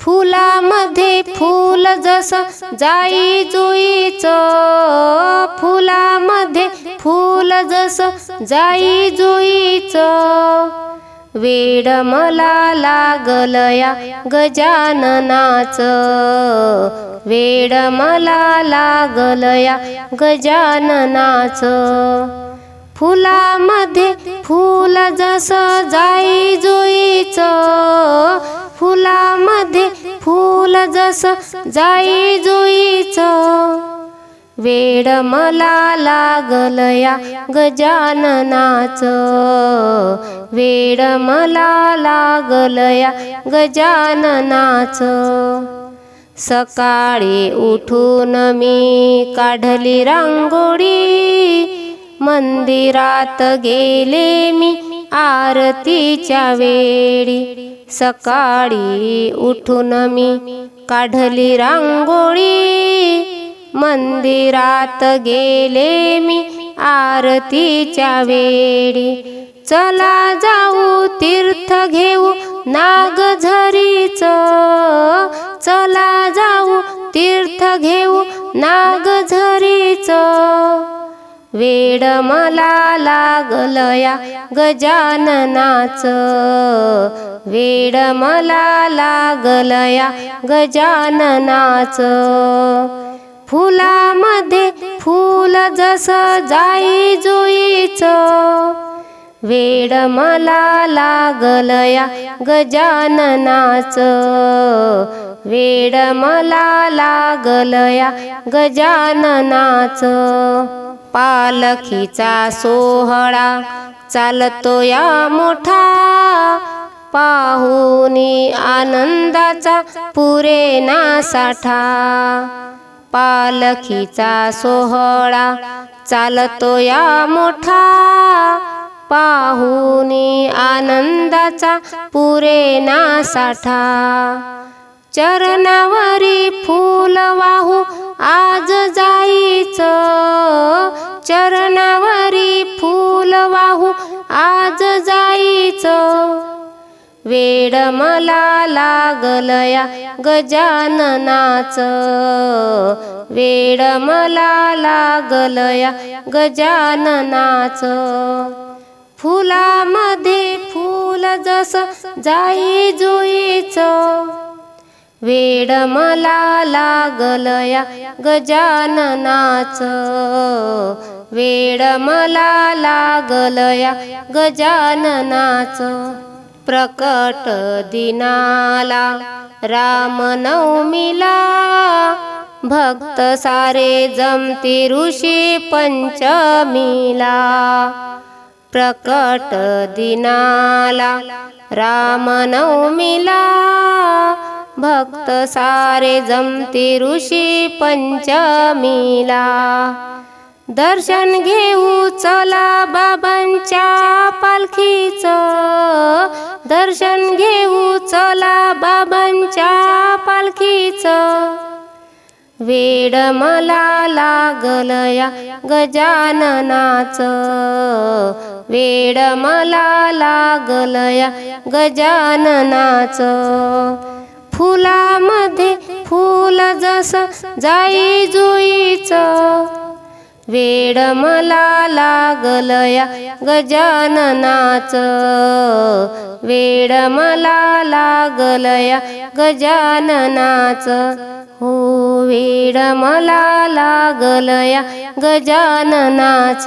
फुलामध्ये फूल जस जाई जुईच फुलामध्ये फूल जस जाई जुईच. वेड मला लागलया गजाननाच. वेड मला लागलया गजाननाच. फुलामध्ये फूल जस जाई जस जाई जुईच. वेड मला लागलया गजाननाच वेड मला लागलया गजाननाच सकाळी उठून मी काढली रांगोळी. मंदिरात गेले मी आरतीच्या वेळी सकाळी उठून मी काढली रांगोळी. मंदिरात गेले मी आरतीच्या वेळी. चला जाऊ तीर्थ घेऊ नागझरीच. चला जाऊ तीर्थ घेऊ नागझरीच. वेड मला लागलया गजाननाच वेड मला लागलया गजाननाच फुलामध्ये फूल जस जाई जुईच. वेड मला लागलया गजाननाच वेड मला लागलया गजाननाच पालखीचा सोहळा चालतो या मोठा. पाहुनी आनंदाचा पुरेना साठा. पालखीचा सोहळा चालतो या मोठा. पाहुनी आनंदाचा पुरेना साठा. चरणावरी फूल वाहू आज जाईचं. चरणावरी फूल वाहू आज जाईच वेड मला लागलया गजाननाच. वेड मला लागलया गजाननाच. फुलामध्ये फूल जस जाई जुईच. वेड मला लागलया गजाननाच. वेड मला लागलया गजाननाच. प्रकट दिनाला रामनवमीला भक्त सारे जमती ऋषी पंचमीला. प्रकट दिनाला रामनवमीला भक्त सारे जमती ऋषी पंचमीला. दर्शन घेऊ चला बाबांच्या पालखीच. दर्शन घेऊ चला बाबांच्या पालखीच. वेड मला लागलया गजाननाच. वेड मला लागलया गजाननाच. फुलामध्ये फूल जस जाई जुईच. वेड मला लागलया गजाननाच. वेड मला लागलया गजाननाच. हो वेड मला लागलया गजाननाच.